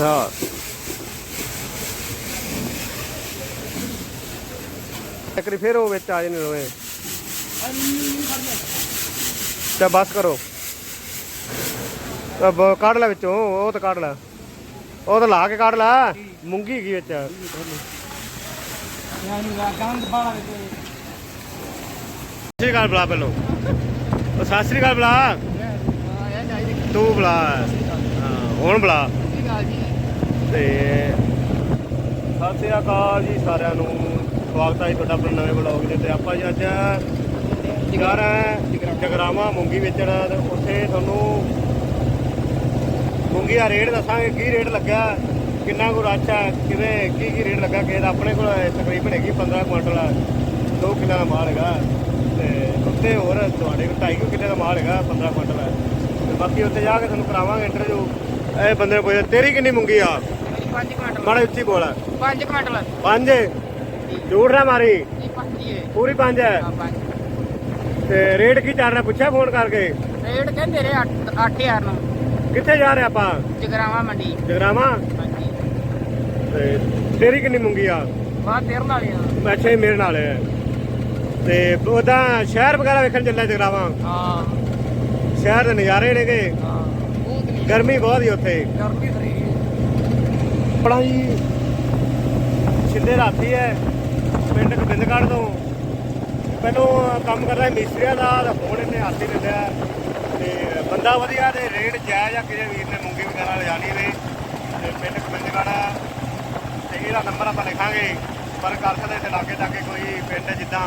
ਹਾਂ ਇੱਕ ਫੇਰ ਉਹ ਵਿੱਚ ਆ ਜਨੇ ਰੋਏ ਤੇ ਬਸ ਕਰੋ। ਅਬ ਕੱਢ ਲੈ ਵਿੱਚੋਂ, ਉਹ ਤਾਂ ਕੱਢ ਲੈ। ਉਹ ਤਾਂ ਲਾ ਕੇ ਕੱਢ ਲੈ, ਮੂੰਗੀ ਹੈਗੀ ਵਿੱਚ। ਸਤਿ ਸ਼੍ਰੀ ਅਕਾਲ ਬੁਲਾ ਪਹਿਲੋ। ਉਹ ਸਤਿ ਸ਼੍ਰੀ ਅਕਾਲ ਬੁਲਾ। ਤੂੰ ਬੁਲਾ। ਹਾਂ, ਹੁਣ ਬੁਲਾ। ਤੇ ਸਤਿ ਸ਼੍ਰੀ ਅਕਾਲ ਜੀ ਸਾਰਿਆਂ ਨੂੰ। ਸਵਾਗਤ ਹੈ ਜੀ ਤੁਹਾਡਾ ਆਪਣੇ ਨਵੇਂ ਵਲੌਗ ਦੇ ਤੇ ਆਪਾਂ ਜੀ ਅੱਜ ਜਗਰ ਜਗਰਾਵਾ, ਮੂੰਗੀ ਵੇਚਣ। ਤੇ ਉੱਥੇ ਤੁਹਾਨੂੰ ਮੂੰਗੀ ਦਾ ਰੇਟ ਦੱਸਾਂਗੇ, ਕੀ ਰੇਟ ਲੱਗਾ ਕਿੰਨਾ ਕੁ ਰੱਛ ਹੈ, ਕਿਵੇਂ, ਕੀ ਕੀ ਰੇਟ ਲੱਗਾ, ਕਿਸੇ ਦਾ ਆਪਣੇ ਕੋਲ ਤਕਰੀਬਨ ਹੈਗੀ 15 ਕੁਇੰਟਲ। 2 ਕਿਲੋ ਦਾ ਮਾਲ ਹੈਗਾ। ਤੇ ਉੱਤੇ ਹੋਰ ਤੁਹਾਡੇ ਕੋਲ 2.5 ਕਿਲੋ ਦਾ ਮਾਲ ਹੈਗਾ 15 ਕੁਇੰਟਲ। ਤੇ ਬਾਕੀ ਉੱਥੇ ਜਾ ਕੇ ਤੁਹਾਨੂੰ ਕਰਾਵਾਂਗੇ ਇੰਟਰਵਿਊ ਇਹ ਬੰਦੇ ਨੂੰ ਪੁੱਛਿਆ ਤੇਰੀ ਕਿੰਨੀ ਮੂੰਗੀ ਆ? ਪੰਜ ਕੁਆਂਟਲ ਮਾੜਾ ਉੱਚੀ ਬੋਲ। ਪੰਜ ਕੁਆਂਟਲ ਪੰਜ। ਝੂਠ ਨਾ ਮਾਰੀ। ਇਹ ਪੰਜ ਹੀ ਹੈ। ਪੂਰੀ ਪੰਜ ਹੈ। ਹਾਂ ਪੰਜ। ਤੇ ਰੇਟ ਕੀ ਚੱਲ ਰਿਹਾ? ਪੁੱਛਿਆ ਫੋਨ ਕਰਕੇ? ਰੇਟ ਕਹਿੰਦੇ ਰੇ 8000 ਨੂੰ। ਕਿੱਥੇ ਜਾ ਰਹੇ ਆਪਾਂ? ਜਗਰਾਵਾ ਮੰਡੀ। ਜਗਰਾਵਾ? ਹਾਂਜੀ। ਤੇ ਤੇਰੀ ਕਿੰਨੀ ਮੂੰਗੀ ਆ? ਬਾਹਰ ਤੇਰਨ ਵਾਲੇ ਆ। ਅੱਛਾ ਹੀ ਮੇਰੇ ਨਾਲ ਹੈ। ਤੇ ਉਹਦਾ ਸ਼ਹਿਰ ਵਗੈਰਾ ਵੇਖਣ ਚੱਲਿਆ ਜਗਰਾਵਾ? ਹਾਂ। ਸ਼ਹਿਰ ਦੇ ਨਜ਼ਾਰੇ ਨੇਗੇ। ਹਾਂ ਗਰਮੀ ਬਹੁਤ ਹੀ ਉੱਥੇ। ਗਰਮੀ ਫਰੀ ਆਪਣਾ ਜੀ ਸਿੱਧੇ ਰਾਤੀ ਹੈ, ਪਿੰਡ ਗੋਬਿੰਦਗੜ੍ਹ ਤੋਂ। ਪਹਿਲੋਂ ਕੰਮ ਕਰਦਾ ਮਿਸਤਰੀਆਂ ਦਾ, ਤੇ ਹੁਣ ਇਹਨੇ ਹੱਥ ਹੀ ਲਿਆ ਤੇ ਬੰਦਾ ਵਧੀਆ ਤੇ ਰੇਟ ਜਾਇਜ਼ ਆ, ਕਿਸੇ ਵੀਰ ਨੇ ਮੂੰਗੀ ਵਗੈਰਾ ਲਿਜਾਣੀ ਵੇ ਤੇ ਪਿੰਡ ਗੋਬਿੰਦਗੜ੍ਹ ਤੇ ਇਹਦਾ ਨੰਬਰ ਆਪਾਂ ਲਿਖਾਂਗੇ, ਪਰ ਕਰ ਦੇ ਤੇ ਲਾਗੇ ਲਾਗੇ ਕੋਈ ਪਿੰਡ ਜਿੱਦਾਂ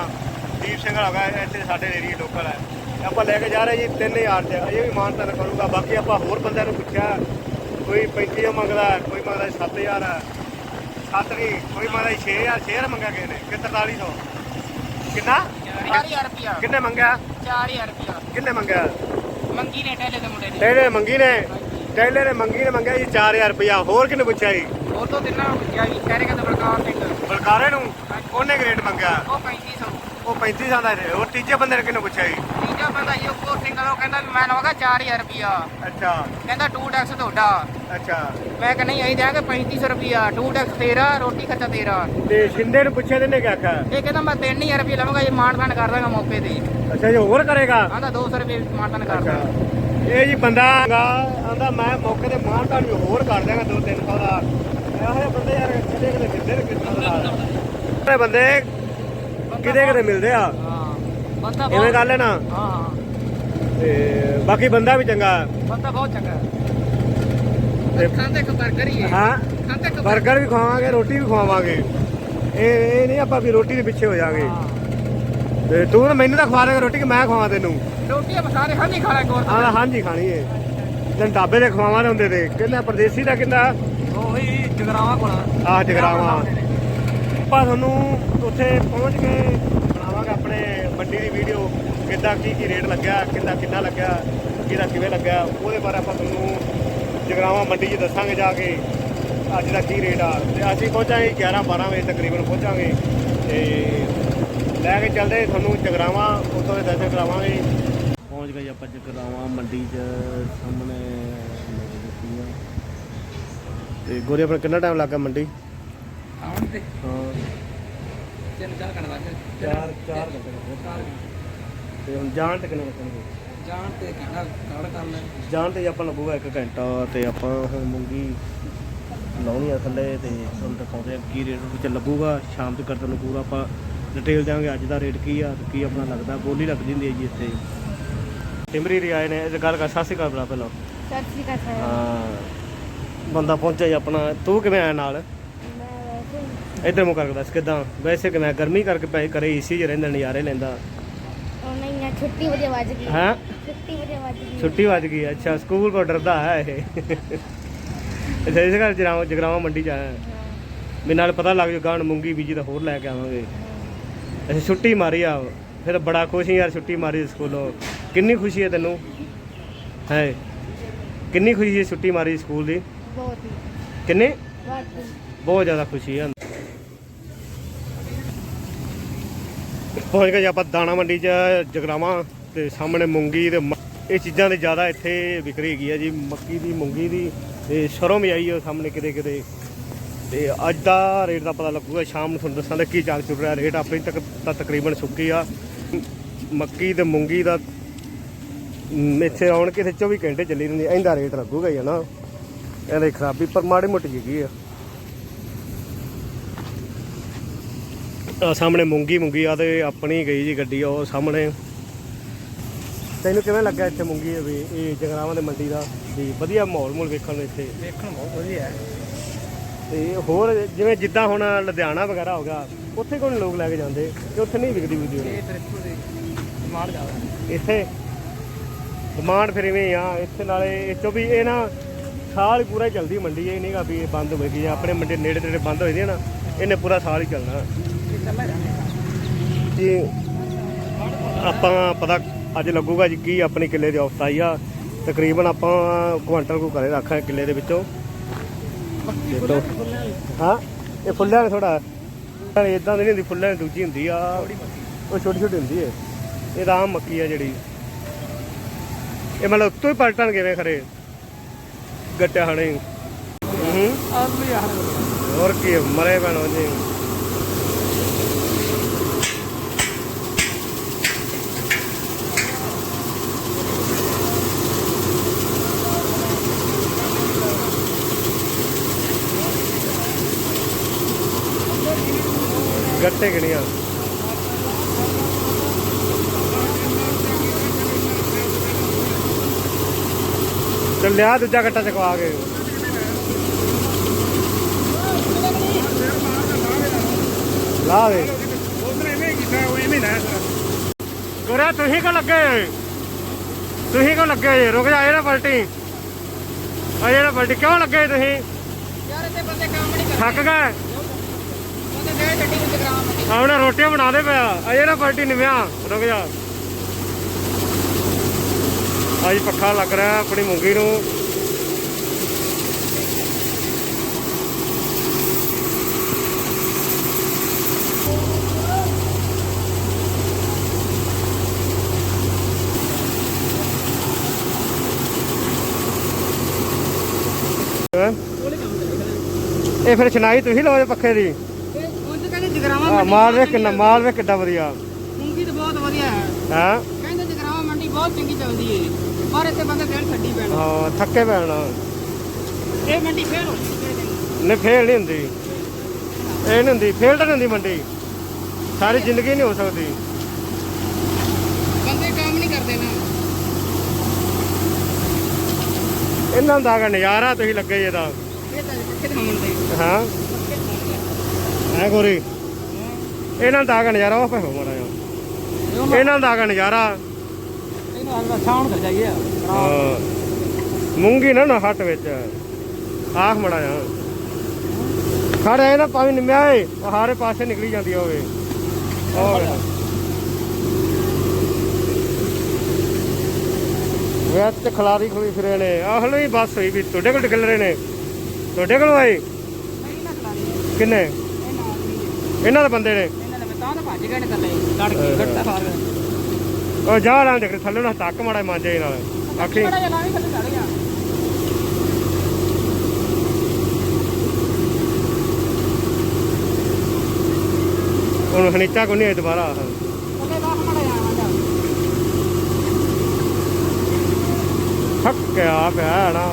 ਦੀਪ ਸਿੰਘ ਹੋਗਾ, ਇੱਥੇ ਸਾਡੇ ਏਰੀਆ ਲੋਕਲ ਹੈ। ਆਪਾਂ ਲੈ ਕੇ ਜਾ ਰਹੇ ਜੀ 3000 ਚ ਇਹ ਵੀ ਮਾਨਤਾ ਕਰੂਗਾ, ਬਾਕੀ ਆਪਾਂ ਹੋਰ ਬੰਦਿਆਂ ਨੂੰ ਪੁੱਛਿਆ ਕੋਈ 35 ਮੰਗਦਾ ਕੋਈ ਮੰਗਦਾ 7000 ਸੱਤ ਨਹੀਂ ਕੋਈ ਮੰਗਦਾ 6000 6000 ਮੰਗਿਆ ਕਿਸੇ ਨੇ। ਕਿ 4300 ਕਿੰਨਾ? 4000 ਰੁਪਿਆ ਕਿੰਨੇ ਮੰਗਿਆ? 4000 ਰੁਪਿਆ ਕਿੰਨੇ ਮੰਗਿਆ? ਮੰਗੀ ਨੇ ਟੈਲੇ ਦੇ ਮੁੰਡੇ ਨੇ। ਟੈਲੇ ਮੰਗੀ ਨੇ? ਟੈਲੇ ਨੇ ਮੰਗੀ ਨੇ ਮੰਗਿਆ ਜੀ 4000 ਰੁਪਇਆ। ਹੋਰ ਕਿੰਨੇ ਪੁੱਛਿਆ ਜੀ? ਉਹ ਤੋਂ ਤਿੰਨਾਂ ਨੂੰ ਪੁੱਛਿਆ ਵੀ ਕਹਿ ਰਹੇ ਕਿ ਬਲਕਾਰ ਸਿੰਘ। ਬਲਕਾਰੇ ਨੂੰ? ਉਹਨੇ ਗ੍ਰੇਡ ਮੰਗਿਆ? ਉਹ 3500 ਉਹ 3500 ਦਾ ਹੋਰ ਤੀਜੇ ਬੰਦੇ ਨੇ ਕਿੰਨੇ ਪੁੱਛਿਆ ਜੀ? ਤੀਜਾ ਬੰਦਾ ਇਹ ਕੋ ਸਿੰਘ ਉਹ ਕਹਿੰਦਾ ਵੀ ਮੈਂ ਲਵਾਂਗਾ 4000 ਰੁਪਿਆ ਅੱਛਾ। ਕਹਿੰਦਾ 2 ਟੈਕਸ ਤੁਹਾਡਾ। ਅੱਛਾ। ਮੈਂ ਕਹਿੰਦਾ ਨਹੀਂ ਅਸੀਂ ਦਿਆਂਗੇ 3500 ਰੁਪਿਆ 2 ਟੈਕਸ ਤੇਰਾ ਰੋਟੀ ਖਰਚਾ ਤੇਰਾ। ਤੇ ਸ਼ਿੰਦੇ ਨੂੰ ਪੁੱਛਿਆ ਤੇ ਨੇ ਕਿਆ ਆਖਿਆ? ਇਹ ਕਹਿੰਦਾ ਮੈਂ 3000 ਰੁਪਏ ਲਵਾਂਗਾ ਜੇ ਮਾਨ ਤਾਨ ਕਰ ਦਾਂਗਾ ਮੌਕੇ ਤੇ। ਅੱਛਾ ਜੀ ਹੋਰ ਕਰੇਗਾ? ਆਂਦਾ 200 ਰੁਪਏ ਮਾਨ ਤਾਨ ਕਰ ਦਾਂਗਾ। ਇਹ ਜੀ ਬੰਦਾ ਆਂਦਾ ਮੈਂ ਮੌਕੇ ਤੇ ਮਾਨ ਤਾਂ ਵੀ ਹੋਰ ਕਰ ਦਿਆਂਗਾ 2-300 ਦਾ। ਇਹੋ ਜਿਹੇ ਬੰਦੇ ਯਾਰ ਕਿਤੇ ਕਿਤੇ ਮਿਲਦੇ ਨੇ ਕਿਤੇ। ਇਹ ਬੰਦੇ ਕਿਤੇ ਕਿਤੇ ਮਿਲਦੇ ਆ। ਹਾਂ ਬੰਦਾ ਇਵੇਂ ਬਹੁਤ ਗੱਲ ਹੈ ਨਾ ਹਾਂ। ਤੇ ਬਾਕੀ ਬੰਦਾ ਵੀ ਚੰਗਾ। ਬੰਦਾ ਬਹੁਤ ਚੰਗਾ। ਤੇ ਖਾਂਦੇ ਇੱਕ ਹੀ ਹੈ। ਹਾਂ ਖਾਂਦੇ ਇੱਕ 버ਗਰ ਵੀ ਖਵਾਵਾਂਗੇ ਰੋਟੀ ਵੀ ਖਵਾਵਾਂਗੇ। ਇਹ ਇਹ ਨਹੀਂ ਆਪਾਂ ਵੀ ਰੋਟੀ ਦੇ ਪਿੱਛੇ ਹੋ ਜਾਾਂਗੇ। ਹਾਂ। ਤੇ ਤੂੰ ਤਾਂ ਮੈਨੂੰ ਤਾਂ ਖਵਾ ਦੇਗਾ ਰੋਟੀ ਕਿ ਮੈਂ ਖਵਾਵਾਂ ਤੈਨੂੰ। ਰੋਟੀ ਆਪਾਂ ਸਾਰੇ ਹਾਂਜੀ ਖਾਣਾ ਕੋਲ ਆਹ ਹਾਂਜੀ ਖਾਣੀ ਏ। ਤੈਨੂੰ ਢਾਬੇ ਦੇ ਖਵਾਵਾਂ ਦੇ ਹੁੰਦੇ ਤੇ। ਕਹਿੰਦਾ ਪਰਦੇਸੀ ਦਾ ਕਹਿੰਦਾ ਉਹੀ ਜਗਰਾਵਾ ਕੋਲ ਆਹ ਜਗਰਾਵਾਂ। ਆਪਾਂ ਤੁਹਾਨੂੰ ਉੱਥੇ ਪਹੁੰਚ ਕੇ ਮੰਡੀ ਦੀ ਵੀਡੀਓ ਕਿੱਦਾਂ ਕੀ ਕੀ ਰੇਟ ਲੱਗਿਆ ਕਿੰਨਾ ਕਿੰਨਾ ਲੱਗਿਆ ਕਿਹਦਾ ਕਿਵੇਂ ਲੱਗਿਆ ਉਹਦੇ ਬਾਰੇ ਆਪਾਂ ਤੁਹਾਨੂੰ ਜਗਰਾਵਾਂ ਮੰਡੀ 'ਚ ਦੱਸਾਂਗੇ ਜਾ ਕੇ ਅੱਜ ਦਾ ਕੀ ਰੇਟ ਆ। ਤੇ ਅਸੀਂ ਪਹੁੰਚਾਂਗੇ 11 12 ਵਜੇ ਤਕਰੀਬਨ ਪਹੁੰਚਾਂਗੇ। ਤੇ ਲੈ ਕੇ ਚੱਲਦੇ ਤੁਹਾਨੂੰ ਜਗਰਾਵਾਂ ਉੱਥੋਂ ਦੇ ਦਰਸ਼ਨ ਕਰਾਵਾਂਗੇ। ਪਹੁੰਚ ਗਏ ਆਪਾਂ ਜਗਰਾਵਾਂ ਮੰਡੀ 'ਚ ਸਾਹਮਣੇ ਤੇ ਗੋਰੇ ਆਪਣਾ ਕਿੰਨਾ ਟਾਈਮ ਲੱਗਾ ਮੰਡੀ? ਆਉਣ ਤੇ। ਹਾਂ। ਤਿੰਨ ਚਾਰ ਘੰਟੇ ਲੱਗ ਗਏ। ਚਾਰ ਚਾਰ ਘੰਟੇ ਲੱਗੇ ਤੇ ਹੁਣ ਜਾਣ ਤੇ ਕਿੰਨੇ ਲੱਗਣਗੇ ਜਾਣ ਤੇ ਕਹਿੰਦਾ ਕਾੜ ਕਰ ਲੈ ਜਾਣ ਤੇ ਆਪਾਂ ਲੱਗੂਗਾ 1 ਘੰਟਾ ਤੇ ਆਪਾਂ ਹੁਣ ਮੂੰਗੀ ਲਾਉਣੀ ਆ ਥੱਲੇ ਤੇ ਤੁਹਾਨੂੰ ਦਿਖਾਉਂਦੇ ਆ ਕੀ ਰੇਟ ਵਿੱਚ ਲੱਗੂਗਾ ਸ਼ਾਮ ਤੱਕ ਤੁਹਾਨੂੰ ਪੂਰਾ ਆਪਾਂ ਡਿਟੇਲ ਦਿਆਂਗੇ ਅੱਜ ਦਾ ਰੇਟ ਕੀ ਆ ਤੇ ਕੀ ਆਪਣਾ ਲੱਗਦਾ। ਬੋਲੀ ਲੱਗਦੀ ਹੁੰਦੀ ਹੈ ਜੀ ਇੱਥੇ। ਟਿਮਰੀ ਰਿਆਏ ਨੇ ਇਹ ਗੱਲ ਕਰ ਸਤਿ ਸ਼੍ਰੀ ਅਕਾਲ ਬਰਾ ਪਹਿਲਾਂ। ਸਤਿ ਸ਼੍ਰੀ ਅਕਾਲ ਹਾਂ। ਬੰਦਾ ਪਹੁੰਚਿਆ ਜੀ ਆਪਣਾ। ਤੂੰ ਕਿਵੇਂ ਆਇਆ ਨਾਲ? ਇੱਧਰ ਮੁੱਕ ਕਰਕੇ ਦੱਸ ਕਿਦਾਂ? ਵੈਸੇ ਕਿਵੇਂ ਗਰਮੀ ਕਰਕੇ ਪੈ ਕਰੇ ਏਸੀ 'ਚ ਰਹਿੰਦਾ ਨਜ਼ਾਰੇ ਲੈਂਦਾ। ਨਹੀਂ ਛੁੱਟੀ ਵਜੇ ਵੱਜ ਗਈ। ਹਾਂ? ਛੁੱਟੀ ਵਜੇ ਵੱਜ ਗਈ। ਛੁੱਟੀ ਵੱਜ ਗਈ। ਅੱਛਾ। ਸਕੂਲ ਕੋ ਡਰਦਾ ਹੈ ਇਹ। ਅੱਛਾ ਇਸ ਘਰ ਜਗਰਾਵਾਂ ਜਗਰਾਵਾਂ ਮੰਡੀ ਚ ਆਇਆ ਮੇਰੇ ਨਾਲ ਪਤਾ ਲੱਗ ਜੂ ਗਾਣ ਮੂੰਗੀ ਬੀਜੀ ਤਾਂ ਹੋਰ ਲੈ ਕੇ ਆਵਾਂਗੇ। ਅੱਛਾ ਛੁੱਟੀ ਮਾਰੀ ਆ। ਫਿਰ ਬੜਾ ਖੁਸ਼ ਹਾਂ ਯਾਰ ਛੁੱਟੀ ਮਾਰੀ ਸਕੂਲੋਂ। ਕਿੰਨੀ ਖੁਸ਼ੀ ਹੈ ਤੈਨੂੰ? ਹੈ। ਕਿੰਨੀ ਖੁਸ਼ੀ ਹੈ ਛੁੱਟੀ ਮਾਰੀ ਸਕੂਲ ਦੀ? ਬਹੁਤ ਹੀ। ਕਿੰਨੀ? ਬਹੁਤ ਜ਼ਿਆਦਾ ਖੁਸ਼ੀ ਹੈ। ਪਹੁੰਚ ਗਏ ਜੀ, ਆਪਾਂ ਦਾਣਾ ਮੰਡੀ 'ਚ ਜਗਰਾਵਾਂ ਤੇ ਸਾਹਮਣੇ ਮੂੰਗੀ ਤੇ ਮ- ਇਹ ਚੀਜ਼ਾਂ ਦੀ ਜ਼ਿਆਦਾ ਇੱਥੇ ਵਿਕਰੀ ਹੈਗੀ ਆ ਜੀ, ਮੱਕੀ ਦੀ, ਮੂੰਗੀ ਦੀ ਤੇ ਸਰੋਂ ਵੀ ਆਈ ਹੈ ਸਾਹਮਣੇ ਕਿਤੇ ਕਿਤੇ। ਤੇ ਅੱਜ ਦਾ ਰੇਟ ਦਾ ਪਤਾ ਲੱਗੂਗਾ, ਸ਼ਾਮ ਨੂੰ ਤੁਹਾਨੂੰ ਦੱਸਾਂਗੇ ਕੀ ਚੱਲ ਚੁੱਕ ਰਿਹਾ ਰੇਟ ਆਪਣੀ ਤੱਕ ਤਾਂ ਤਕਰੀਬਨ ਸੁੱਕੀ ਆ। ਮੱਕੀ ਤੇ ਮੂੰਗੀ ਦਾ ਇੱਥੇ ਆਉਣ ਕੇ 24 ਘੰਟੇ ਚੱਲੀ ਰਹਿੰਦੀ ਆ। ਇਹਦਾ ਰੇਟ ਲੱਗੂਗਾ ਹੀ ਆ ਨਾ। ਇਹਦੇ ਖਰਾਬੀ ਪਰ ਮਾੜੀ ਮੋਟੀ ਹੈਗੀ ਆ। ਆ ਸਾਹਮਣੇ ਮੂੰਗੀ ਮੂੰਗੀ ਆ ਤੇ ਆਪਣੀ ਗਈ ਜੀ ਗੱਡੀ ਉਹ ਸਾਹਮਣੇ। ਤੈਨੂੰ ਕਿਵੇਂ ਲੱਗਾ ਇੱਥੇ ਮੂੰਗੀ ਵੀ ਇਹ ਜਗਰਾਵਾਂ ਦੇ ਮੰਡੀ ਦਾ? ਵੀ ਵਧੀਆ ਮਾਹੌਲ ਮੂਲ ਵੇਖਣ ਨੂੰ ਇੱਥੇ। ਵੇਖਣ ਬਹੁਤ ਵਧੀਆ ਹੈ। ਤੇ ਹੋਰ ਜਿਵੇਂ ਜਿੱਦਾਂ ਹੁਣ ਲੁਧਿਆਣਾ ਵਗੈਰਾ ਹੋ ਗਿਆ ਉੱਥੇ ਕੋਣ ਲੋਕ ਲੈ ਕੇ ਜਾਂਦੇ? ਤੇ ਉੱਥੇ ਨਹੀਂ ਵਿਕਦੀ ਵੀਡੀਓ ਇਹ ਫਿਰ ਇੱਥੋਂ ਦੇ ਇੱਥੇ ਡਿਮਾਂਡ ਫਿਰ ਇਵੇਂ ਆ ਇੱਥੇ ਨਾਲੇ ਇਹ ਚੋਂ ਵੀ ਇਹ ਨਾ ਸਾਲ ਹੀ ਪੂਰਾ ਹੀ ਚੱਲਦੀ ਮੰਡੀ ਇਹ ਨਹੀਂਗਾ ਵੀ ਇਹ ਬੰਦ ਹੋਏਗੀ ਜਾਂ ਆਪਣੇ ਮੰਡੀ ਨੇੜੇ ਤੇੜੇ ਬੰਦ ਹੋਏ ਦੀਆਂ ਨਾ ਇਹਨੇ ਪੂਰਾ ਸਾਲ ਹੀ ਚੱਲਣਾ। ਇਹ ਚੱਲਾ ਜਾਂਦਾ ਜੀ ਆਪਾਂ ਪਤਾ ਅੱਜ ਲੱਗੂਗਾ ਜੀ ਕੀ ਆਪਣੀ ਕਿੱਲੇ ਦੀ ਔਫਤ ਆਈ ਆ। ਤਕਰੀਬਨ ਆਪਾਂ ਕੁਆਂਟਲ ਕੋ ਘਰੇ ਰੱਖਾਂ ਕਿੱਲੇ ਦੇ ਵਿੱਚੋਂ। ਫੁੱਲਾਂ- ਹਾਂ ਇਹ ਫੁੱਲਿਆਂ ਨੇ ਥੋੜਾ ਇਦਾਂ ਦੀ ਨਹੀਂ ਹੁੰਦੀ ਫੁੱਲਿਆਂ ਦੀ ਦੂਜੀ ਹੁੰਦੀ ਆ। ਉਹ ਛੋਟੀ ਛੋਟੀ ਹੁੰਦੀ ਹੈ ਇਹ ਤਾਂ ਆਮ ਮੱਕੀ ਆ ਜਿਹੜੀ। ਇਹ ਮਤਲਬ ਉੱਤੋਂ ਹੀ ਪਲਟਣ ਕਿਵੇਂ ਖਰੇ? ਗੱਟਿਆ ਹਣੇ ਹੂੰ। ਹੋਰ ਕੀ ਮਰੇ ਪੈਣੋ ਜੀ। ਗੱਟੇ ਕਿਹੜੀਆਂ ਚੱਲਿਆ ਦੂਜਾ ਗੱਟਾ ਚਕਵਾ ਕੇ। ਲਾ ਦੇ। ਉਧਰ ਐਵੇਂ ਕੀਤਾ ਉਹ ਐਵੇਂ ਨਾ ਗੋਰਾ ਤੁਸੀਂ ਕੋ ਲੱਗੇ? ਤੁਸੀਂ ਕੋ ਲੱਗੇ ਹੋਏ? ਰੁਕ ਜਾ ਨਾ ਪਲਟੀ। ਆ ਜਿਹੜਾ ਪਲਟੀ। ਕਿਉਂ ਲੱਗੇ ਤੁਸੀਂ? ਯਾਰ ਇੱਥੇ ਬੰਦੇ ਕੰਮ ਨਹੀਂ ਕਰਦੇ। ਥੱਕ ਗਏ ਬੰਦੇ ਦੇ ਛੱਡੀ ਵਿੱਚ ਗ੍ਰਾਮ ਆਉਣਾ ਰੋਟੀਆਂ ਬਣਾ ਦੇ ਪਿਆ। ਅਜੇ ਜਿਹੜਾ ਪਲਟੀ ਨਿਵਿਆ ਰੁਕ ਜਾ। ਅੱਜ ਪੱਖਾ ਲੱਗ ਰਿਹਾ ਆਪਣੀ ਮੂੰਗੀ ਨੂੰ। ਇਹ ਫਿਰ ਚਨਾਈ ਤੁਸੀਂ ਲਓ ਪੱਖੇ ਦੀ। ਜਗਰਾਵਾ ਆ ਮਾਲ ਵੇ ਕਿੰਨਾ ਮਾਲ ਵੇ ਕਿੱਡਾ ਵਧੀਆ। ਮੂੰਗੀ ਤਾਂ ਬਹੁਤ ਵਧੀਆ ਹੈ। ਹਾਂ? ਕਹਿੰਦੇ ਜਗਰਾਵਾ ਮੰਡੀ ਬਹੁਤ ਚੰਗੀ ਚੱਲਦੀ ਏ। ਪਰ ਇੱਥੇ ਬੰਦੇ ਦਿਨ ਛੱਡੀ ਪੈਣਾ। ਹਾਂ ਥੱਕੇ ਪੈਣਾ। ਇਹ ਮੰਡੀ ਫੇਰ ਹੋ ਗਈ ਨਹੀਂ। ਫੇਲ ਨਹੀਂ ਹੁੰਦੀ। ਇਹ ਨਹੀਂ ਹੁੰਦੀ ਫੇਲ ਤਾਂ ਨਹੀਂ ਹੁੰਦੀ ਮੰਡੀ। ਸਾਰੀ ਜ਼ਿੰਦਗੀ ਨਹੀਂ ਹੋ ਸਕਦੀ। ਬੰਦੇ ਕੰਮ ਨਹੀਂ ਕਰਦੇ ਨਾ। ਇਹਨਾਂ ਦਾ ਹੈਗਾ ਨਜ਼ਾਰਾ ਤੁਸੀਂ ਲੱਗੇ ਜੇ ਦਾ ਇਹ ਤਾਂ ਕਿੱਥੇ ਮੰਨਦੇ ਹਾਂ। ਐ ਗੋਰੀ? ਇਹਨਾਂ ਦਾ ਹੈਗਾ ਨਜ਼ਾਰਾ ਉਹ ਪੈ ਹੋ ਮਾੜਾ ਜਿਹਾ। ਇਹਨਾਂ ਦਾ ਹੈਗਾ ਨਜ਼ਾਰਾ। ਇਹਨੂੰ ਅੱਜ ਸ਼ਾਮ ਕਰ ਜਾਈਏ। ਹਾਂ। ਮੂੰਗੀ ਨਾ ਨਾ ਹੱਟ ਵਿੱਚ। ਆਖ ਮੜਾ ਜਾ ਖੜ ਐ ਨਾ ਪਾਵੇਂ ਨਿਮਿਆ ਏ ਉਹ ਹਾਰੇ ਪਾਸੇ ਨਿਕਲੀ ਜਾਂਦੀ ਹੋਵੇ ਵੇਖ। ਵਿੱਚ ਖਲਾਰੀ ਖੁਲੀ ਫਿਰੇ ਨੇ। ਆਹ ਲਈ ਬਸ ਹੋਈ ਵੀ ਤੁਹਾਡੇ ਕੋਲ ਡਿੱਲ ਰਹੇ ਨੇ। ਤੁਹਾਡੇ ਕੋਲ ਆਏ? ਕਿੰਨੇ? ਇਹਨਾਂ ਦੇ ਬੰਦੇ ਨੇ? ਤਾਂ ਤਾਂ ਭੱਜ ਗਏ ਨੇ ਥੱਲੇ ਲੜ ਕੇ ਘੱਟਾ ਫਾਰ ਗਏ। ਉਹ ਜਾ ਲਾਂ ਦੇਖ ਥੱਲੇ ਨਾ ਤੱਕ ਮਾੜਾ ਮਾਂਜੇ ਨਾਲ। ਆਖੀ। ਬੜਾ ਜਿਹਾ ਲਾਵੀ ਥੱਲੇ ਚੜ ਗਿਆ। ਹੁਣ ਹਨੀਚਾ ਕੋ ਨਹੀਂ ਦੁਬਾਰਾ। ਮੜਾ ਆਵਾਂਗਾ। ਥੱਕਿਆ ਪਿਆ ਨਾ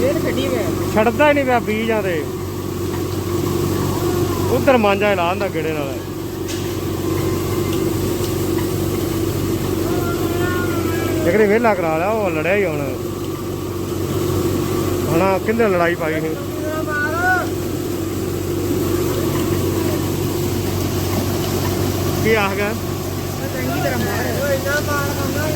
ਇਹ ਛੱਡੀ ਵੇ। ਛੱਡਦਾ ਹੀ ਨਹੀਂ ਪਿਆ ਬੀਜਾਂ ਤੇ। ਉਧਰ ਮਾਂਜਾ ਲਾ ਆਂਦਾ ਗੇੜੇ ਨਾਲ। ਜਿਹੜੇ ਵੇਲਾ ਕਰਾ ਲਿਆ, ਉਹ ਲੜਿਆ ਹੀ ਹੁਣ। ਹੁਣ ਕਿੰਦੇ ਲੜਾਈ ਪਾਈ ਸੀ। ਕੀ ਆਖ ਗਿਆ? ਚੰਗੀ ਤਰ੍ਹਾਂ ਮਾਰ ਓਏ ਨਾ ਮਾਰ ਕੰਦਾ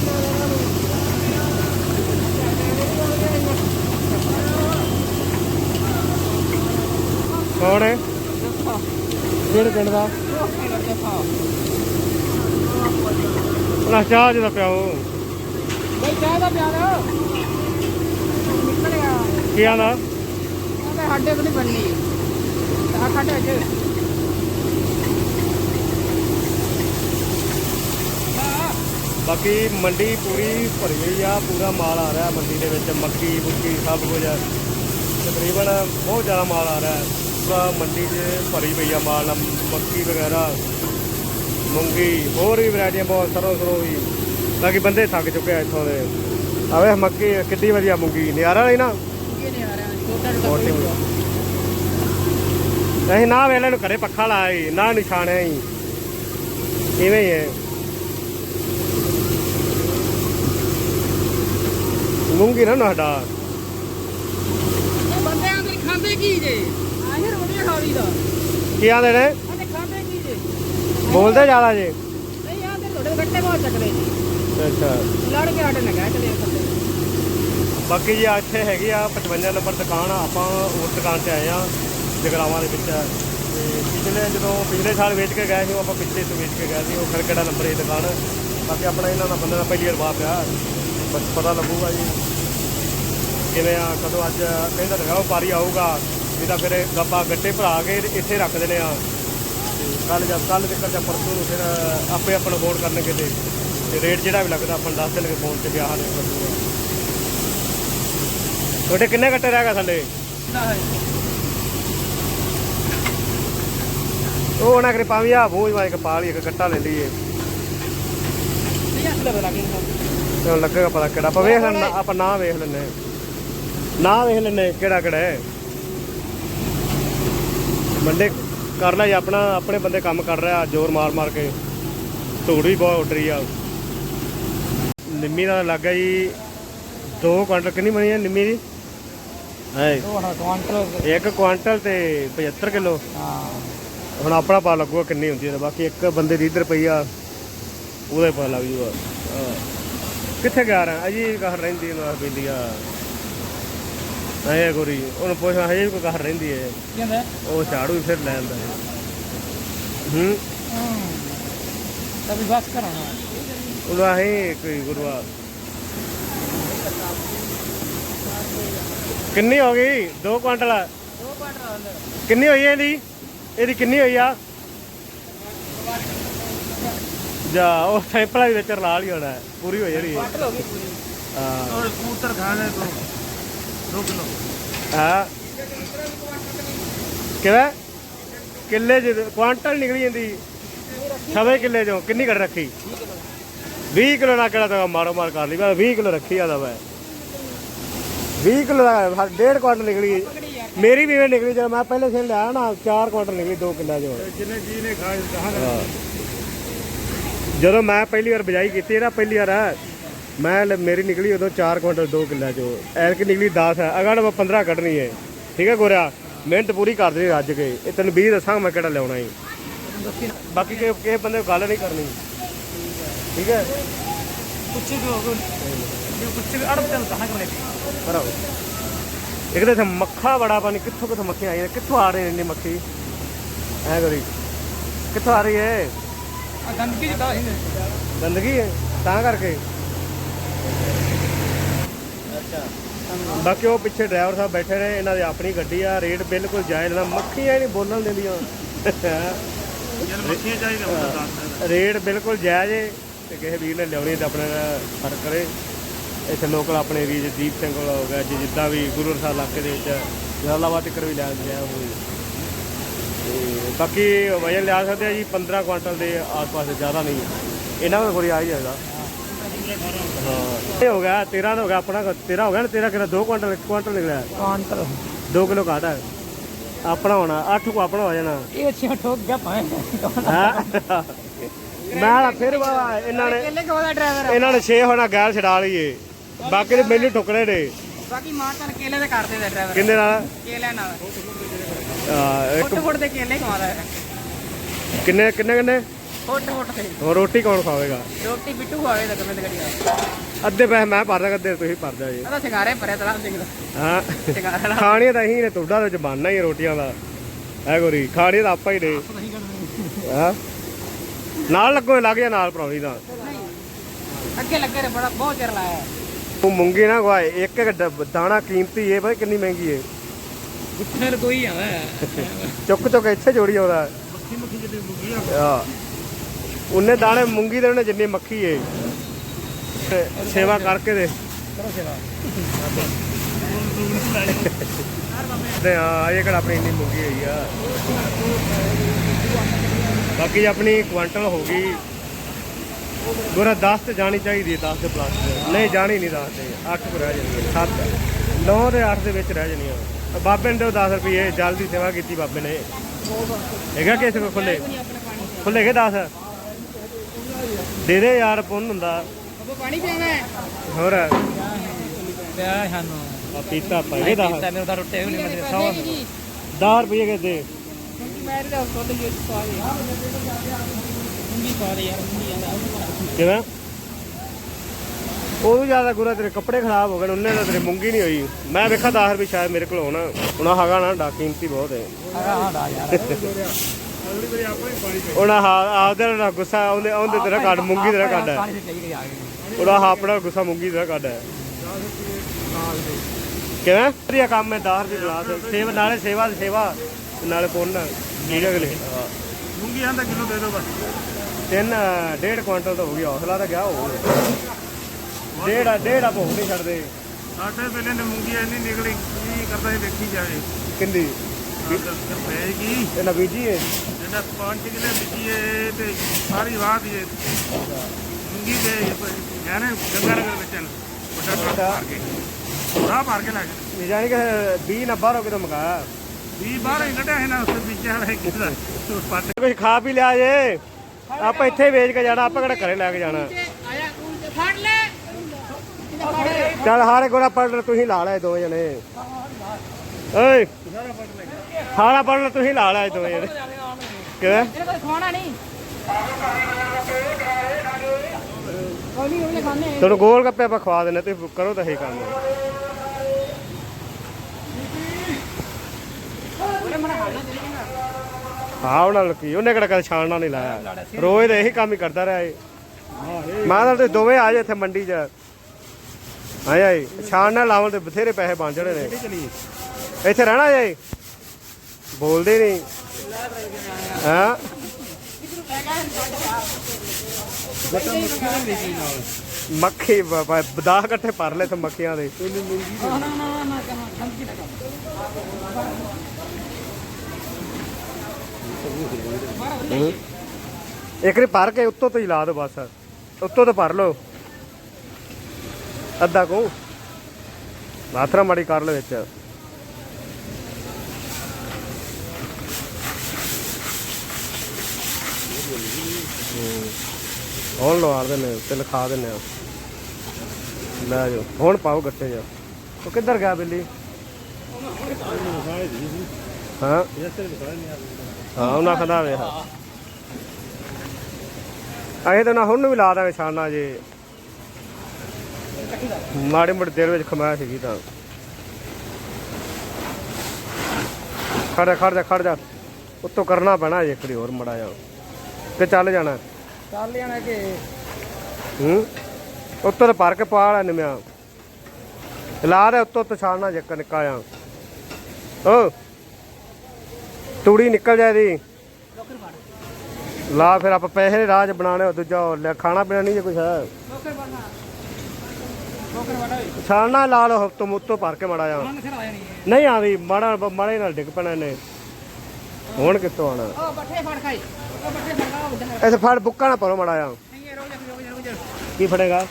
ਕੌਣ ਹੈ? ਕਿਹੜੇ ਪਿੰਡ ਦਾ। ਉਹਨਾਂ ਚਾਹ ਜਿਹਦਾ ਪਿਆ ਉਹ ਬਈ ਚਾਹ ਦਾ ਪਿਆਰ ਨਿਕਲ ਗਿਆ ਕੀ ਆਂਦਾ? ਕਹਿੰਦਾ ਸਾਡੇ ਕੋਲ ਨਹੀਂ ਬਣਨੀ। ਆ ਸਾਡੇ ਵਿੱਚ। ਬਾਕੀ ਮੰਡੀ ਪੂਰੀ ਭਰੀ ਹੋਈ ਆ ਪੂਰਾ ਮਾਲ ਆ ਰਿਹਾ ਮੰਡੀ ਦੇ ਵਿੱਚ ਮੱਕੀ ਮੁੱਕੀ ਸਭ ਕੁਝ ਤਕਰੀਬਨ ਬਹੁਤ ਜ਼ਿਆਦਾ ਮਾਲ ਆ ਰਿਹਾ। ਪੂਰਾ ਮੰਡੀ 'ਚ ਭਰੀ ਪਈ ਆ ਮਾਲ ਮੱਕੀ ਵਗੈਰਾ ਮੂੰਗੀ ਹੋਰ ਵੀ ਵੈਰਾਈਟੀਆਂ ਬਹੁਤ ਸਰੋਂ ਸਰੋਂ ਵੀ। ਬਾਕੀ ਬੰਦੇ ਥੱਕ ਚੁੱਕੇ ਆ ਇੱਥੋਂ ਦੇ। ਆਵੇ ਮੱਕੀ ਕਿੱਡੀ ਵਧੀਆ ਮੂੰਗੀ। ਨਿਆਰਾ ਵਾਲੀ ਨਾ? ਇਹ ਆ ਨਾ ਵੇਲੇ ਨੂੰ ਘਰੇ ਪੱਖਾ ਲਾਇਆ ਨਾ ਨਿਸ਼ਾਨਿਆ ਹੀ ਇਵੇਂ ਹੀ ਹੈ। ਮੂੰਗੀ ਨਾ ਨਾਡਾ ਇਹ ਬੰਦਿਆਂ ਦੇ ਖਾਂਦੇ ਕੀ ਜੇ? ਕੀ ਆਂਦੇ ਨੇ? ਆਹ ਖਾਂਦੇ ਕੀ ਜੇ? ਬੋਲਦੇ ਜ਼ਿਆਦਾ ਜੇ। ਨਹੀਂ ਆ ਤੇ ਤੁਹਾਡੇ ਗੱਟੇ ਬਹੁਤ ਚੱਕਦੇ ਜੀ। ਅੱਛਾ। ਲੜ ਕੇ ਆਟੇ ਲਗਾ ਚਲੇ ਕਰਦੇ ਬਾਕੀ ਜੀ ਇੱਥੇ ਹੈਗੀ ਆ 55 ਨੰਬਰ ਦੁਕਾਨ ਆ। ਆਪਾਂ ਉਸ ਦੁਕਾਨ 'ਤੇ ਆਏ ਆ ਜਗਰਾਵਾਂ ਦੇ ਵਿੱਚ। ਤੇ ਪਿਛਲੇ ਜਦੋਂ ਪਿਛਲੇ ਸਾਲ ਵੇਚ ਕੇ ਗਏ ਸੀ ਉਹ ਆਪਾਂ ਪਿਛਲੇ ਤੋਂ ਵੇਚ ਕੇ ਗਏ ਸੀ। ਉਹ ਫਿਰ ਕਿਹੜਾ ਨੰਬਰ ਇਹ ਦੁਕਾਨ। ਬਾਕੀ ਆਪਣਾ ਇਹਨਾਂ ਦਾ ਬੰਦੇ ਦਾ ਪਹਿਲੀ ਵਾਰ ਬਾਪ ਆ। ਬਸ ਪਤਾ ਲੱਗੂਗਾ ਜੀ। ਕਿਵੇਂ ਆ ਕਦੋਂ ਅੱਜ ਕਹਿੰਦਾ ਲਗਾ ਵਪਾਰੀ ਆਊਗਾ। ਨਹੀਂ ਤਾਂ ਫਿਰ ਗੱਪਾ ਗੱਟੇ ਭਰਾ ਕੇ ਇੱਥੇ ਰੱਖ ਦੇਣੇ ਆ। ਕੱਲ ਜਾਂ ਕੱਲ ਦੇ ਜਾਂ ਪਰਸੋਂ ਨੂੰ ਫਿਰ ਆਪੇ ਆਪਣਾ ਫੋਨ ਕਰਨਗੇ ਤੇ ਤੇ ਰੇਟ ਜਿਹੜਾ ਵੀ ਲੱਗਦਾ ਆਪਾਂ ਨੂੰ ਦੱਸ ਦੇਣਗੇ ਫੋਨ ਤੇ ਵਿਆਹ ਦੇ ਤੁਹਾਡੇ ਕਿੰਨੇ ਗੱਟੇ ਰਹਿ ਗਏ ਥੱਲੇ? ਉਹ ਉਹਨਾਂ ਕਰੇ ਪਾਵੀ ਆ ਬੋਝ ਵਾਇ ਕੇ ਪਾ ਲਈ, ਇੱਕ ਗੱਟਾ ਲੈ ਲਈਏ। ਨਹੀਂ ਤੇ ਲੱਗੇਗਾ ਪਤਾ ਕਿਹੜਾ, ਆਪਾਂ ਵੇਖ ਲੈਣਾ ਆਪਾਂ ਨਾ ਵੇਖ ਲੈਨੇ ਨਾ ਵੇਖ ਲੈਨੇ ਕਿਹੜਾ ਕਿਹੜਾ ਹੈ। ਬੰਦੇ ਕਰ ਲੈ ਜੀ ਆਪਣਾ ਆਪਣੇ ਬੰਦੇ ਕੰਮ ਕਰ ਰਿਹਾ ਜ਼ੋਰ ਮਾਰ ਮਾਰ ਕੇ। ਧੂੜ ਵੀ ਬਹੁਤ ਉੱਡ ਰਹੀ ਆ। ਨਿੰਮੀ ਦਾ ਲੱਗਾ ਜੀ 2 ਕੁਆਂਟਲ ਕਿੰਨੀ ਬਣੀ ਹੈ ਨਿੰਮੀ ਦੀ? ਹੈ। 1 ਕੁਆਂਟਲ ਤੇ। 75 ਕਿਲੋ। ਹਾਂ। ਹੁਣ ਆਪਣਾ ਪਾ ਲੱਗੂਗਾ ਕਿੰਨੀ ਹੁੰਦੀ ਹੈ ਬਾਕੀ ਇੱਕ ਬੰਦੇ ਦੀ ਇੱਧਰ ਪਈ ਆ ਉਹਦਾ ਪਤਾ ਲੱਗ ਜੂਗਾ। ਕਿੱਥੇ ਗਿਆ ਰਾਂ ਅਜੀ ਕਹਰ ਰਹਿੰਦੀ ਨੂੰ ਪੈਂਦੀ ਆ। ਐ ਗੋਰੀ। ਉਹਨੂੰ ਪੁੱਛ ਹਜੇ ਵੀ ਕੋਈ ਕਹਰ ਰਹਿੰਦੀ ਹੈ? ਕਹਿੰਦਾ ਉਹ ਝਾੜੂ ਵੀ ਫਿਰ ਲੈ ਆਂਦਾ ਹੈ। ਹੂੰ? ਤभी ਬਸ ਕਰਾਉਣਾ ਉਹਨੂੰ ਆਹੀ ਕੋਈ ਗੁਰੂਆ। ਕਿੰਨੀ ਹੋ ਗਈ? 2 ਕੁਆਂਟਲ ਦੋ ਕੁਆਂਟਲ ਅੰਦਰ। ਕਿੰਨੀ ਹੋਈ ਹੈ ਇਹਦੀ? ਇਹਦੀ ਕਿੰਨੀ ਹੋਈ ਆ? ਜਾ ਉਹ ਸੈਂਪਲਾਂ ਦੇ ਵਿੱਚ ਰਲਾ ਲਈ ਹੋਣਾ। ਪੂਰੀ ਹੋ ਜਾਣੀ ਹੈ ਕੁਆਂਟਲ ਹੋ ਗਈ ਪੂਰੀ। ਹਾਂ। ਕਿਵੇਂ? ਕਿੱਲੇ ਚ ਕੁਆਂਟਲ ਨਿਕਲੀ ਜਾਂਦੀ। ਸਵੇ ਕਿੱਲੇ ਚੋਂ ਕਿੰਨੀ ਘੜ ਰੱਖੀ? 20 ਕਿਲੋ ਦਾ ਕਿਹੜਾ ਤਾਂ ਮਾਰੋ ਮਾਰ ਕਰ ਲਈ। ਮੈਂ 20 ਕਿਲੋ ਰੱਖੀ ਆਦਾ ਮੈਂ। 20 ਕਿਲੋ ਦਾ ਡੇਢ ਕੁਆਂਟਲ ਨਿਕਲੀ। ਮੇਰੀ ਵੀ ਨਿਕਲੀ ਜਦੋਂ ਮੈਂ ਪਹਿਲੇ ਸਿਰ ਲਿਆ ਨਾ ਚਾਰ ਕੁਆਂਟਲ ਨਿਕਲੀ 2 ਕਿੱਲਾ ਚੋਂ। ਜਿੰਨੇ ਜੀ ਨੇ ਖਾਇਆ ਜਦੋਂ ਮੈਂ ਪਹਿਲੀ ਵਾਰ ਬਜਾਈ ਕੀਤੀ ਨਾ ਪਹਿਲੀ ਵਾਰ ਮੈਂ ਮੇਰੀ ਨਿਕਲੀ ਉਦੋਂ 4 ਕੁਇੰਟਲ 2 ਕਿੱਲਾ ਚੋ। ਐਲਕ ਨਿਕਲੀ 10 ਹੈ। ਅਗਾੜ ਮੈਂ 15 ਕੱਢਣੀ ਹੈ ਠੀਕ ਹੈ ਗੋਰਿਆ? ਮਿਹਨਤ ਪੂਰੀ ਕਰ ਦੇ ਰੱਜ ਕੇ। ਇਹ ਤੈਨੂੰ 20 ਦੱਸਾਂ ਮੈਂ ਕਿਹੜਾ ਲਿਆਉਣਾ ਹੈ ਬਾਕੀ ਕਿ ਕਿਸੇ ਬੰਦੇ ਗੱਲ ਨਹੀਂ ਕਰਨੀ। ਠੀਕ ਹੈ? ਪੁੱਛੇ ਜੋ ਪੁੱਛੇ ਅੜਬ ਚੱਲ ਕਹਾਂ ਕਰਨੇ ਬਰਾਬਰ। ਇੱਕ ਤਾਂ ਮੱਖਾ ਬੜਾ ਪਾਣੀ ਕਿੱਥੋਂ ਕਿੱਥੋਂ ਮੱਖੇ ਆਏ ਨੇ ਕਿੱਥੋਂ ਆ ਰਹੇ ਨੇ ਇੰਨੇ ਮੱਖੀ? ਐ ਕਰੀ। ਕਿੱਥੋਂ ਆ ਰਹੀ ਹੈ ਗੰਦਗੀ ਜਿਹਾ ਗੰਦਗੀ ਹੈ ਤਾਂ ਕਰਕੇ। ਬਾਕੀ ਉਹ ਪਿੱਛੇ ਡਰਾਈਵਰ ਸਾਹਿਬ ਬੈਠੇ ਰਹੇ ਇਹਨਾਂ ਦੀ ਆਪਣੀ ਗੱਡੀ ਆ ਰੇਟ ਬਿਲਕੁਲ ਜਾਇਜ਼ ਨਾ ਮੱਖੀਆਂ ਨਹੀਂ ਬੋਲਣ ਦਿੰਦੀਆਂ। ਯਾਰ ਬਿਲਕੁਲ ਜਾਇਜ਼ ਏ ਤੇ ਕਿਸੇ ਵੀਰ ਨੇ ਲਿਆਉਣੀ ਤਾਂ ਆਪਣੇ ਨਾਲ ਫ਼ਰਕ ਕਰੇ। ਇੱਥੇ ਲੋਕਲ ਆਪਣੇ ਵੀਰ ਦੀਪ ਸਿੰਘ ਕੋਲ ਹੋ ਗਿਆ ਜੀ ਜਿੱਦਾਂ ਵੀ ਗੁਰੂ ਸਾਹਿਬ ਇਲਾਕੇ ਦੇ ਵਿੱਚ ਜਲਾਲਾਬਾਦ ਤੱਕ ਵੀ ਲਿਆ ਗਿਆ ਹੋਈ ਤੇ ਬਾਕੀ ਵਜਨ ਲਿਆ ਸਕਦੇ ਆ ਜੀ 15 ਕੁਇੰਟਲ ਦੇ ਆਸ-ਪਾਸ ਜ਼ਿਆਦਾ ਨਹੀਂ। ਇਹਨਾਂ ਕੋਲ ਕੋਈ ਆ ਹੀ ਜਾਏਗਾ ਹਾਂ ਇਹ ਹੋ ਗਿਆ 13 ਦਾ ਹੋ ਗਿਆ ਆਪਣਾ 13 ਹੋ ਗਿਆ ਨਾ 13 ਕਿਲੋ 2 ਕੁਆਂਟਲ 1 ਕੁਆਂਟਲ ਨਿਕਲਿਆ क्वांटल 2 ਕਿਲੋ ਘਾਟਾ ਹੈ। ਆਪਣਾ ਹੋਣਾ 8 ਕੋ ਆਪਣਾ ਹੋ ਜਾਣਾ ये छिया ठोक गया पाए ਹਾਂ ਮੈਂ ਨਾ ਫਿਰ ਵਾ ਇਹਨਾਂ ਨੇ केले का वाला ड्राइवर ਇਹਨਾਂ ਨੇ 6 ਹੋਣਾ ਗੈਰ ਛਡਾ ਲਈਏ ਬਾਕੀ ਦੇ ਮੈਨੂੰ ਠੁਕਰੇ ਨੇ बाकी मार कर केले से काटते थे ड्राइवर ਕਿੰਦੇ ਨਾਲ केले ना ਆ, ਇੱਕ फुट फुट दे केले कमा रहा है ਕਿੰਨੇ ਕਿੰਨੇ ਕਿੰਨੇ ਹੁੱਟ ਹੁੱਟ ਰੋਟੀ ਕੌਣ ਖਾਵੇਗਾ? ਰੋਟੀ ਬਿੱਟੂ ਖਾਵੇ ਲੱਗ ਮੈਂ ਗੜੀਆ ਅੱਧੇ ਪੈਸੇ ਮੈਂ ਭਰਦਾ ਅੱਧੇ ਤੁਸੀਂ ਭਰਦਾ ਜੀ। ਅਦਾ ਸ਼ਿੰਗਾਰੇ ਭਰੇ ਤਲਾ ਸਿੰਘ ਦਾ ਹਾਂ। ਸ਼ਿੰਗਾਰਾ ਨਾਲ ਤਾਂ ਅਸੀਂ ਨੇ ਤੁਹਾਡਾ ਵਿੱਚ ਬਣਨਾ ਹੀ ਰੋਟੀਆਂ ਦਾ। ਐ ਗੋਰੀ ਖਾਣੀਆਂ ਤਾਂ ਆਪਾਂ ਹੀ ਨੇ। ਹਾਂ। ਨਾਲ ਲੱਗੋ ਲੱਗ ਜਾ ਨਾਲ ਪਰੌਲੀ ਦਾ ਅੱਗੇ ਲੱਗੇ ਰੇ ਬੜਾ ਬਹੁਤ ਚਿਰ ਲਾਇਆ। ਉਹ ਮੁੰਗੀ ਨਾ ਗਵਾਏ ਇੱਕ ਇੱਕ ਦਾਣਾ ਕੀਮਤੀ ਏ ਭਾਈ ਕਿੰਨੀ ਮਹਿੰਗੀ ਏ। ਗੁੱਠੇ ਕੋਈ ਆਵਾ ਚੁੱਕ ਚੁੱਕ ਇੱਥੇ ਜੋੜੀ ਆਉਂਦਾ। ਆ। ਉਹਨੇ ਦਾਣੇ ਮੂੰਗੀ ਦੇ ਉਹਨੇ ਜਿੰਨੀ ਮੱਖੀ ਏ। ਤੇ ਸੇਵਾ ਕਰਕੇ ਦੇ। ਕਰੋ ਸੇਵਾ ਤੇ ਆ ਇਹ ਕਿਹੜਾ ਆਪਣੀ ਇੰਨੀ ਮੂੰਗੀ ਹੋਈ ਆ। ਬਾਕੀ ਆਪਣੀ ਕੁਆਂਟਲ ਹੋ ਗਈ। ਗੁਰਾ 10 ਤੇ ਜਾਣੀ ਚਾਹੀਦੀ 10 ਦੇ ਪਲੱਸ ਨਹੀਂ, ਜਾਣੀ ਨਹੀਂ 10 ਤੇ। 8 ਕੁ ਰਹਿ ਜਾਣੀ 7 9 ਤੇ 8 ਦੇ ਵਿੱਚ ਰਹਿ ਜਾਣੀਆਂ ਬਾਬੇ ਨੇ ਦਿਓ 10 ਰੁਪਏ, ਜਲਦੀ ਸੇਵਾ ਕੀਤੀ ਬਾਬੇ ਨੇ। ਹੈਗਾ ਕਿਸੇ ਕੋਲ ਖੁੱਲੇ ਖੁੱਲੇ ਕੇ 10 ਦੇ ਦੇ ਯਾਰ ਪੁੰਨ ਹੁੰਦਾ। ਉਹ ਪਾਣੀ ਪੀਵਾਂ ਹੋਰ। ਆ ਪਿਆ ਸਾਨੂੰ। ਪੀਤਾ ਪਾਏ 10 ਮੇਰੇ ਦਾ ਰੋਟੇ ਵੀ ਨਹੀਂ ਮੇਰੇ ਸੌ। 10 ਰੁਪਏ ਕੇ ਦੇ। ਦਾ ਯਾਰ ਯਾਰ ਕਿਵੇਂ? ਉਹ ਵੀ ਜ਼ਿਆਦਾ ਗੁਰਾ ਤੇਰੇ ਕੱਪੜੇ ਖਰਾਬ ਹੋ ਗਏ ਨੇ, ਉਹਨੇ ਤਾਂ ਤੇਰੇ ਮੁੰਗੀ ਨਹੀਂ ਹੋਈ। ਮੈਂ ਵੇਖਾ 10 ਰੁਪਏ ਸ਼ਾਇਦ ਮੇਰੇ ਕੋਲ ਹੋਣ। ਹੁਣ ਹੈਗਾ ਨਾ ਡਾ ਕੀਮਤੀ ਬਹੁਤ ਹੈ। ਹਾਂ ਦਾ ਯਾਰ ਹੁਣ ਆਹ ਆਪਦੇ ਨਾਲ ਗੁੱਸਾ ਉਹਦੇ ਉਹਦੇ ਤੇਰਾ ਕੱਢ ਮੁੰਗੀ ਤੇਰਾ ਕੱਢ ਹੈ। ਪਾਣੀ ਤੇ ਚਾਹੀਏ ਆ ਗਏ। ਉਹਦਾ ਆਪਣਾ ਗੁੱਸਾ ਮੁੰਗੀ ਤੇਰਾ ਕੱਢ ਹੈ। ਕਿਵੇਂ? ਵਧੀਆ ਕੰਮ ਹੈ 10 ਰੁਪਏ ਗਲਾਸ ਸੇਵਾ ਨਾਲੇ ਸੇਵਾ ਤੇ ਸੇਵਾ ਨਾਲੇ ਪੁੰਨ ਠੀਕ ਅਗਲੇ। ਮੁੰਗੀ ਆਂਦਾ ਕਿਲੋ ਦੇ ਦਿਓ ਬਸ। ਤਿੰਨ ਡੇਢ ਕੁਆਂਟਲ ਤਾਂ ਹੋ ਗਿਆ। ਹੌਸਲਾ ਤਾਂ ਗਿਆ ਹੋ ਡੇਢ ਡੇਢ ਭੁੱਖ ਨਹੀਂ ਛੱਡਦੇ। ਸਾਡੇ ਵੇਲੇ ਨੇ ਮੁੰਗੀ ਇੰਨੀ ਨਿਕਲੀ ਕੀ ਕਰਦਾ ਇਹ ਦੇਖੀ ਜਾਏ। ਕਿੰਦੀ ਪੈਗੀ ਇਹਨਾਂ ਬੀਜੀ ਹੈ। ਜਿਹੜਾ 5 ਕਿਲੇ ਬੀਜੀਏ ਤੇ ਸਾਰੀ ਵਾਹ ਦੀ ਮੁੰਗੀ ਦੇ ਯਾਨੇ ਗੰਗਾ ਨਗਰ ਵਿੱਚ ਵੱਡਾ ਟਰੱਕ ਭਰ ਕੇ। ਰਾਹ ਭਰ ਕੇ ਲੱਗ ਇਹ ਜਾਣੀ ਕਿ 20 ਨਾ ਬਾਹਰੋਂ ਕਿਤੋਂ ਮੰਗਾਇਆ। ਵੀ ਬਾਹਰ ਹੀ ਕੱਢਿਆ ਹੈ ਨਾ ਉਸ ਵਿੱਚ ਹੈ ਕਿਹਦਾ ਪੱਟ ਕੁਝ ਖਾ ਪੀ ਲਿਆ ਜੇ। ਆਪਾਂ ਇੱਥੇ ਵੇਚ ਕੇ ਜਾਣਾ ਆਪਾਂ ਕਿਹੜਾ ਘਰੇ ਲੈ ਕੇ ਜਾਣਾ। ਫੜ ਲੈ ਚੱਲ ਹਾਰੇ ਗੋਰਾ ਪੜ ਲੈ ਤੁਸੀਂ ਲਾ ਲੈ ਦੋ ਜਣੇ। ਓਏ। ਹਾਰਾ ਪੜ ਲੈ ਤੁਸੀਂ ਲਾ ਲੈ ਦੋ ਜਣੇ। ਕਿਵੇਂ ਇਹ ਕੋਈ ਖਾਣਾ ਨਹੀਂ। ਕੋਈ ਨਹੀਂ ਉਹਨੇ ਖਾਣੇ ਤੁਹਾਨੂੰ ਗੋਲ ਗੱਪੇ ਆਪਾਂ ਖਵਾ ਦਿੰਨੇ ਤੁਸੀਂ ਕਰੋ ਤਾਂ ਸਹੀ ਕੰਮ। ਹਾਂ ਉਹਨਾਂ ਨੂੰ ਕੀ ਉਹਨੇ ਕਿਹੜਾ ਕਦੇ ਛਾਣਨਾ ਨਹੀਂ ਲਾਇਆ। ਰੋਜ਼ ਤਾਂ ਇਹੀ ਕੰਮ ਹੀ ਕਰਦਾ ਰਿਹਾ ਏ ਮੈਂ ਤਾਂ ਤੇ ਦੋਵੇਂ ਆ ਜੇ ਇੱਥੇ ਮੰਡੀ 'ਚ। ਆਏ ਆਏ ਛਾਣ ਨਾਲ ਲਾਵਣ ਤੇ ਬਥੇਰੇ ਪੈਸੇ ਬਣ ਜਾਣੇ ਨੇ। ਇੱਥੇ ਰਹਿਣਾ ਜੇ। ਬੋਲਦੇ ਨਹੀਂ। ਹਾਂ? ਮੱਖੀ ਬਦਾਹ ਇਕੱਠੇ ਭਰ ਲੈ ਤੇ ਮੱਖੀਆਂ ਦੇ। ਇੱਕ ਰੀ ਪਰ ਕੇ ਉੱਤੋਂ ਤੋਂ ਹੀ ਲਾ ਦੋ ਬਸ। ਉੱਤੋਂ ਤੋਂ ਭਰ ਲਓ। ਅੱਧਾ ਕੋ। ਬਾਥਰੂਮ ਮੜੀ ਕਰ ਲਓ ਵਿੱਚ। ਹੁਣ ਲਵਾ ਦਿੰਦੇ ਤੇ ਲਿਖਾ ਦਿੰਦੇ ਆ ਲੈ ਜਾਓ। ਹੁਣ ਪਾਓ ਗੱਟੇ ਜਾ ਉਹ ਕਿੱਧਰ ਗਿਆ ਬਿੱਲੀ? ਹਾਂ। ਹਾਂ, ਉਹਨਾਂ ਖਦਾ ਵੇ ਅਹੇ ਤਾਂ ਨਾ ਹੁਣ ਵੀ ਲਾ ਦਾਂਗੇ ਛਾਨਾ ਜੇ। ਮਾੜੀ ਮੋਟੀ ਦੇਰ ਵਿੱਚ ਖਮਾਇਆ ਸੀਗੀ ਤਾਂ। ਖੜ ਜਾ ਖੜ ਜਾ ਖੜ ਜਾ। ਉੱਤੋਂ ਕਰਨਾ ਪੈਣਾ ਜੇ ਇੱਕ ਹੋਰ ਮੜਾ ਜਾ ਤੇ ਚੱਲ ਜਾਣਾ। ਹੂੰ ਉੱਤੋਂ ਤੇ ਭਰ ਕੇ ਪਾ ਲੈ ਨਿਮਿਆ। ਲਾ ਦੇ ਉੱਤੋਂ ਤੇ ਛਾਲਣਾ ਜੱਕ ਨਿੱਕਾ ਆ ਓ ਤੂੜੀ ਨਿਕਲ ਜਾਏਦੀ ਲਾ ਫਿਰ ਆਪਾਂ ਪੈਸੇ ਰਾਜ ਬਣਾਣੇ ਦੂਜਾ ਲੈ ਖਾਣਾ ਪੀਣਾ ਨਹੀਂ ਜੇ ਕੁਛ ਹੈ। ਛਾਲਣਾ ਲਾ ਲਓ ਤੁਮ ਉੱਤੋਂ ਭਰ ਕੇ ਮੜਾ ਜਾ ਨੇ ਨਹੀਂ ਆਦੀ ਮਾੜਾ ਮਾੜੇ ਨਾਲ ਡਿੱਗ ਪੈਣਾ ਇਹਨੇ। ਹੁਣ ਕਿੱਥੋਂ ਆਣਾ ਬੱਠੇ ਫੜ ਖਾਈ ਬੱਠੇ ਫੜ ਬੁੱਕਾ ਨਾ ਜਾ ਰੋ ਜਾ ਕੀ ਫੜੇਗਾ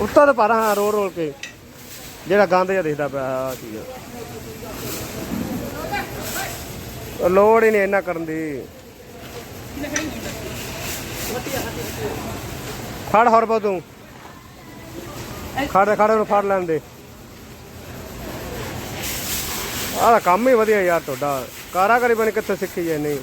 ਉੱਤੋਂ ਤੇ ਭਰ ਹਾਂ ਰੋਲ ਰੋਲ ਕੇ ਜਿਹੜਾ ਗੰਦ ਜਿਹਾ ਦਿਖਦਾ ਪਿਆ ਆ ਉਹ ਲੋੜ ਹੀ ਨਹੀਂ ਇੰਨਾ ਕਰਨ ਦੀ ਫੜ ਹੋਰ ਤੂੰ ਖੜ ਖੜ ਉਹਨੂੰ ਫੜ ਲੈਣ ਦੇ ਆਹ ਤਾਂ ਕੰਮ ਹੀ ਵਧੀਆ ਯਾਰ ਤੁਹਾਡਾ। ਕਾਰਾਗਰੀ ਬਣ ਕਿੱਥੇ ਸਿੱਖੀ ਜੇ ਨਹੀਂ।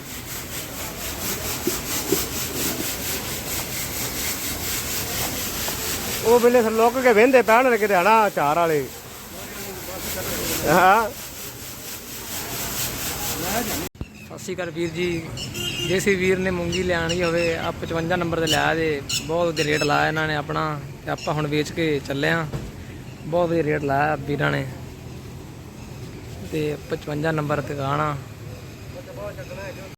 ਉਹ ਵੇਲੇ ਫਿਰ ਲੋਕ ਕੇ ਵਹਿੰਦੇ ਪੈਣ ਨੇ ਕਿਤੇ, ਹਨਾ ਚਾਰ ਵਾਲੇ। ਹਾਂ। ਸਤਿ ਸ਼੍ਰੀ ਅਕਾਲ ਵੀਰ ਜੀ। ਜੇ ਸੀ ਵੀਰ ਨੇ ਮੂੰਗੀ ਲਿਆਣੀ ਹੋਵੇ ਆ 55 ਨੰਬਰ ਤੇ ਲਿਆ ਦੇ ਬਹੁਤ ਵਧੀਆ ਰੇਟ ਲਾਇਆ ਇਹਨਾਂ ਨੇ ਆਪਣਾ, ਤੇ ਆਪਾਂ ਹੁਣ ਵੇਚ ਕੇ ਚੱਲੇ ਆ। ਬਹੁਤ ਵਧੀਆ ਰੇਟ ਲਾਇਆ ਵੀਰਾਂ ਨੇ। ਤੇ 55 ਨੰਬਰ ਦੁਕਾਨ ਗਾਣਾ।